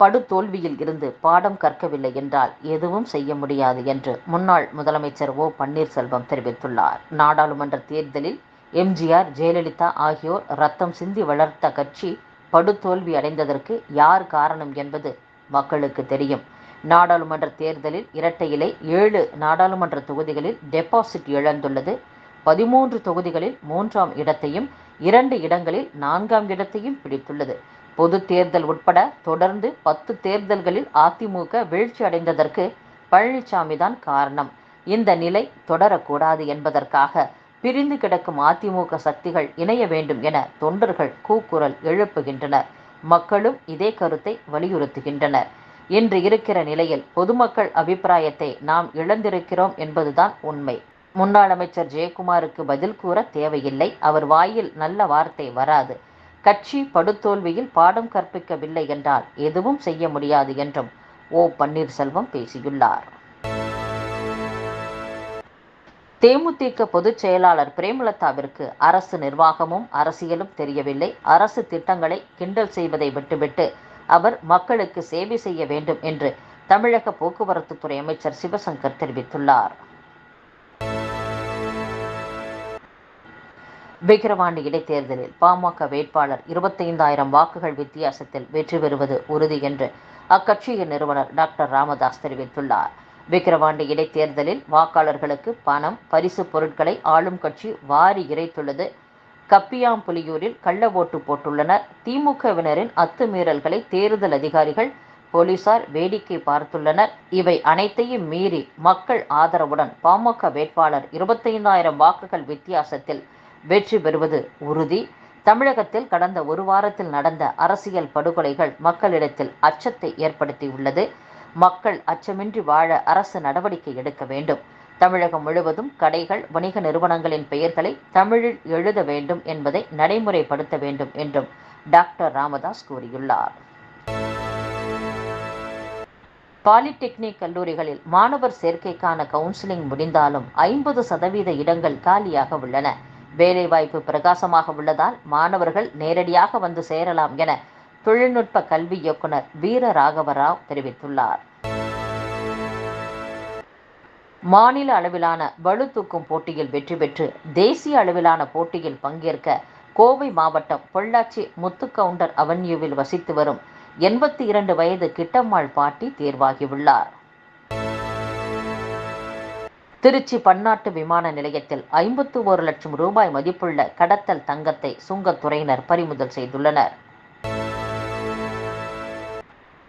படுதோல்வியில் இருந்து பாடம் கற்கவில்லை என்றால் எதுவும் செய்ய முடியாது என்று முன்னாள் முதலமைச்சர் ஓ பன்னீர்செல்வம் தெரிவித்துள்ளார். நாடாளுமன்ற தேர்தலில் எம்ஜிஆர் ஜெயலலிதா ஆகியோர் ரத்தம் சிந்தி வளர்த்த கட்சி படுதோல்வி அடைந்ததற்கு யார் காரணம் என்பது மக்களுக்கு தெரியும். நாடாளுமன்ற தேர்தலில் இரட்டை இலை ஏழு நாடாளுமன்ற தொகுதிகளில் டெபாசிட் இழந்துள்ளது. பதிமூன்று தொகுதிகளில் மூன்றாம் இடத்தையும் இரண்டு இடங்களில் நான்காம் இடத்தையும் பிடித்துள்ளது. பொது தேர்தல் உட்பட தொடர்ந்து பத்து தேர்தல்களில் அதிமுக வீழ்ச்சி அடைந்ததற்கு பழனிசாமி தான் காரணம். இந்த நிலை தொடரக்கூடாது என்பதற்காக பிரிந்து கிடக்கும் அதிமுக சக்திகள் இணைய வேண்டும் என தொண்டர்கள் கூக்குரல் எழுப்புகின்றனர். மக்களும் இதே கருத்தை வலியுறுத்துகின்றனர். இன்று இருக்கிற நிலையில் பொதுமக்கள் அபிப்பிராயத்தை நாம் இழந்திருக்கிறோம் என்பதுதான் உண்மை. முன்னாள் அமைச்சர் ஜெயக்குமாருக்கு பதில் கூற தேவையில்லை. அவர் வாயில் நல்ல வார்த்தை வராது. கட்சி படுதோல்வியில் பாடம் கற்பிக்கவில்லை என்றால் எதுவும் செய்ய முடியாது என்றும் ஓ பன்னீர்செல்வம் பேசியுள்ளார். தேமுதிக பொதுச் செயலாளர் பிரேமலதாவிற்கு அரசு நிர்வாகமும் அரசியலும் தெரியவில்லை. அரசு திட்டங்களை கிண்டல் செய்வதை விட்டுவிட்டு அவர் மக்களுக்கு சேவை செய்ய வேண்டும் என்று தமிழக போக்குவரத்து துறை அமைச்சர் சிவசங்கர் தெரிவித்துள்ளார். விக்கிரவாண்டி இடைத்தேர்தலில் பாமக வேட்பாளர் இருபத்தைந்தாயிரம் வாக்குகள் வித்தியாசத்தில் வெற்றி பெறுவது உறுதி என்று அக்கட்சியின் நிறுவனர் டாக்டர் ராமதாஸ் தெரிவித்துள்ளார். விக்கிரவாண்டி இடைத்தேர்தலில் வாக்காளர்களுக்கு பணம் பரிசு பொருட்களை ஆளும் கட்சி வாரி இறைத்துள்ளது. கப்பியாம்புலியூரில் கள்ள ஓட்டு போட்டுள்ளனர். திமுகவினரின் அத்துமீறல்களை தேர்தல் அதிகாரிகள் போலீசார் வேடிக்கை பார்த்துள்ளனர். இவை அனைத்தையும் மீறி மக்கள் ஆதரவுடன் பாமக வேட்பாளர் இருபத்தைந்தாயிரம் வாக்குகள் வித்தியாசத்தில் வெற்றி பெறுவது உறுதி. தமிழகத்தில் கடந்த ஒரு வாரத்தில் நடந்த அரசியல் படுகொலைகள் மக்களிடத்தில் அச்சத்தை ஏற்படுத்தியுள்ளது. மக்கள் அச்சமின்றி வாழ அரசு நடவடிக்கை எடுக்க வேண்டும். தமிழகம் முழுவதும் கடைகள் வணிக நிறுவனங்களின் பெயர்களை தமிழில் எழுத வேண்டும் என்பதை நடைமுறைப்படுத்த வேண்டும் என்றும் டாக்டர் ராமதாஸ் கூறியுள்ளார். பாலிடெக்னிக் கல்லூரிகளில் மாணவர் சேர்க்கைக்கான கவுன்சிலிங் முடிந்தாலும் ஐம்பது சதவீத இடங்கள் காலியாக உள்ளன. வேலைவாய்ப்பு பிரகாசமாக உள்ளதால் மாணவர்கள் நேரடியாக வந்து சேரலாம் என தொழில்நுட்ப கல்வி இயக்குனர் வீர ராகவராவ் தெரிவித்துள்ளார். மாநில அளவிலான பளு தூக்கும் போட்டியில் வெற்றி பெற்று தேசிய அளவிலான போட்டியில் பங்கேற்க கோவை மாவட்டம் பொள்ளாச்சி முத்து கவுண்டர் அவென்யூவில் வசித்து வரும் எண்பத்தி இரண்டு வயது கிட்டம்மாள் பாட்டி தேர்வாகியுள்ளார். திருச்சி பன்னாட்டு விமான நிலையத்தில் ஐம்பத்து ஒரு லட்சம் ரூபாய் மதிப்புள்ள கடத்தல் தங்கத்தை சுங்கத்துறையினர் பறிமுதல் செய்துள்ளனர்.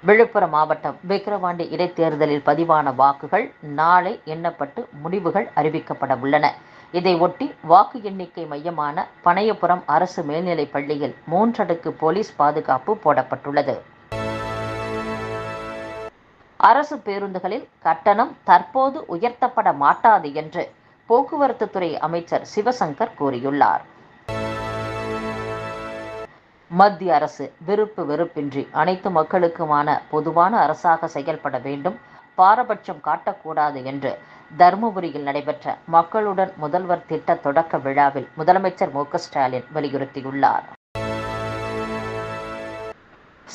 விழுப்புரம் மாவட்டம் விக்கிரவாண்டி இடைத்தேர்தலில் பதிவான வாக்குகள் நாளை எண்ணப்பட்டு முடிவுகள் அறிவிக்கப்பட உள்ளன. இதையொட்டி வாக்கு எண்ணிக்கை மையமான பனையபுரம் அரசு மேல்நிலைப் பள்ளியில் மூன்றடுக்கு போலீஸ் பாதுகாப்பு போடப்பட்டுள்ளது. அரசு பேருந்துகளில் கட்டணம் தற்போது உயர்த்தப்பட மாட்டாது என்று போக்குவரத்து துறை அமைச்சர் சிவசங்கர் கூறியுள்ளார். மத்திய அரசு விருப்பு வெறுப்பின்றி அனைத்து மக்களுக்குமான பொதுவான அரசாக செயல்பட வேண்டும் பாரபட்சம் காட்டக்கூடாது என்று தருமபுரியில் நடைபெற்ற மக்களுடன் முதல்வர் திட்ட தொடக்க விழாவில் முதலமைச்சர் மு ஸ்டாலின் வலியுறுத்தியுள்ளார்.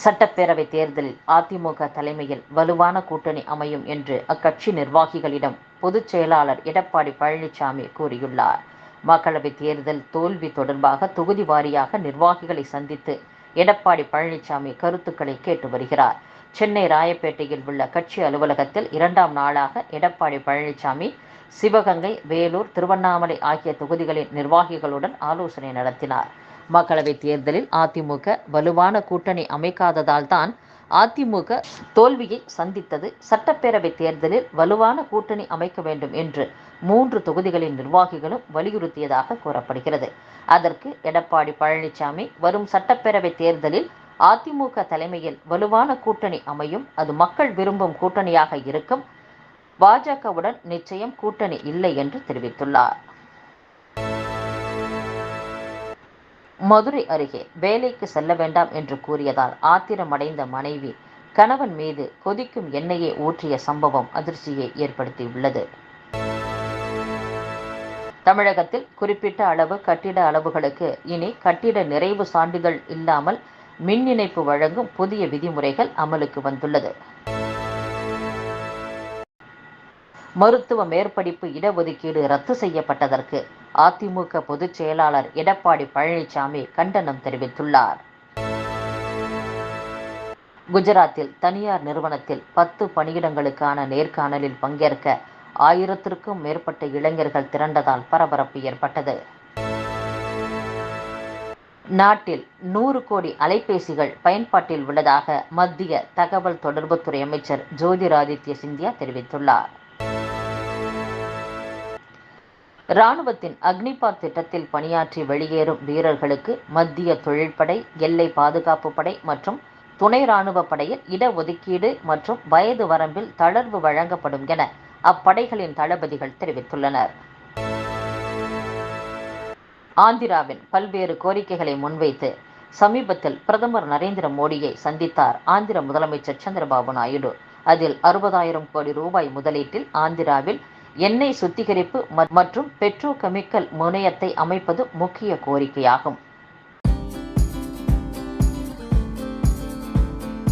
சட்டப்பேரவை தேர்தலில் அதிமுக தலைமையில் வலுவான கூட்டணி அமையும் என்று அக்கட்சி நிர்வாகிகளிடம் பொதுச் செயலாளர் எடப்பாடி பழனிசாமி கூறியுள்ளார். மக்களவை தேர்தல் தோல்வி தொடர்பாக தொகுதி வாரியாக நிர்வாகிகளை சந்தித்து எடப்பாடி பழனிசாமி கருத்துக்களை கேட்டு வருகிறார். சென்னை ராயப்பேட்டையில் உள்ள கட்சி அலுவலகத்தில் இரண்டாம் நாளாக எடப்பாடி பழனிசாமி சிவகங்கை வேலூர் திருவண்ணாமலை ஆகிய தொகுதிகளின் நிர்வாகிகளுடன் ஆலோசனை நடத்தினார். மக்களவைத் தேர்தலில் அதிமுக வலுவான கூட்டணி அமைக்காததால் தான் அதிமுக தோல்வியை சந்தித்தது. சட்டப்பேரவை தேர்தலில் வலுவான கூட்டணி அமைக்க வேண்டும் என்று மூன்று தொகுதிகளின் நிர்வாகிகளும் வலியுறுத்தியதாக கூறப்படுகிறது. அதற்கு எடப்பாடி பழனிசாமி வரும் சட்டப்பேரவை தேர்தலில் அதிமுக தலைமையில் வலுவான கூட்டணி அமையும். அது மக்கள் விரும்பும் கூட்டணியாக இருக்கும். பாஜகவுடன் நிச்சயம் கூட்டணி இல்லை என்று தெரிவித்துள்ளார். மதுரை அருகே வேலைக்கு செல்ல வேண்டாம் என்று கூறியதால் ஆத்திரமடைந்த மனைவி கணவன் மீது கொதிக்கும் எண்ணெயை ஊற்றிய சம்பவம் அதிர்ச்சியை ஏற்படுத்தியுள்ளது. தமிழகத்தில் குறிப்பிட்ட அளவு கட்டிட அளவுகளுக்கு இனி கட்டிட நிறைவு சான்றிதழ் இல்லாமல் மின் இணைப்பு வழங்கும் புதிய விதிமுறைகள் அமலுக்கு வந்துள்ளது. மருத்துவ மேற்படிப்பு இடஒதுக்கீடு ரத்து செய்யப்பட்டதற்கு அதிமுக பொதுச் செயலாளர் எடப்பாடி பழனிசாமி கண்டனம் தெரிவித்துள்ளார். குஜராத்தில் தனியார் நிறுவனத்தில் பத்து பணியிடங்களுக்கான நேர்காணலில் பங்கேற்க ஆயிரத்திற்கும் மேற்பட்ட இளைஞர்கள் திரண்டதால் பரபரப்பு ஏற்பட்டது. நாட்டில் நூறு கோடி அலைபேசிகள் பயன்பாட்டில் உள்ளதாக மத்திய தகவல் தொடர்புத்துறை அமைச்சர் ஜோதிராதித்ய சிந்தியா தெரிவித்துள்ளார். ராணுவத்தின் அக்னிபாத் திட்டத்தில் பணியாற்றி வெளியேறும் வீரர்களுக்கு மத்திய தொழில்படை எல்லை பாதுகாப்பு படை மற்றும் துணை ராணுவ படையில் இடஒதுக்கீடு மற்றும் வயது வரம்பில் தளர்வு வழங்கப்படும் என அப்படைகளின் தளபதிகள் தெரிவித்துள்ளனர். ஆந்திராவின் பல்வேறு கோரிக்கைகளை முன்வைத்து சமீபத்தில் பிரதமர் நரேந்திர மோடியை சந்தித்தார் ஆந்திர முதலமைச்சர் சந்திரபாபு நாயுடு. அதில் அறுபதாயிரம் கோடி ரூபாய் முதலீட்டில் ஆந்திராவில் எண்ணெய் சுத்திகரிப்பு மற்றும் பெட்ரோ கெமிக்கல் முனையத்தை அமைப்பது முக்கிய கோரிக்கையாகும்.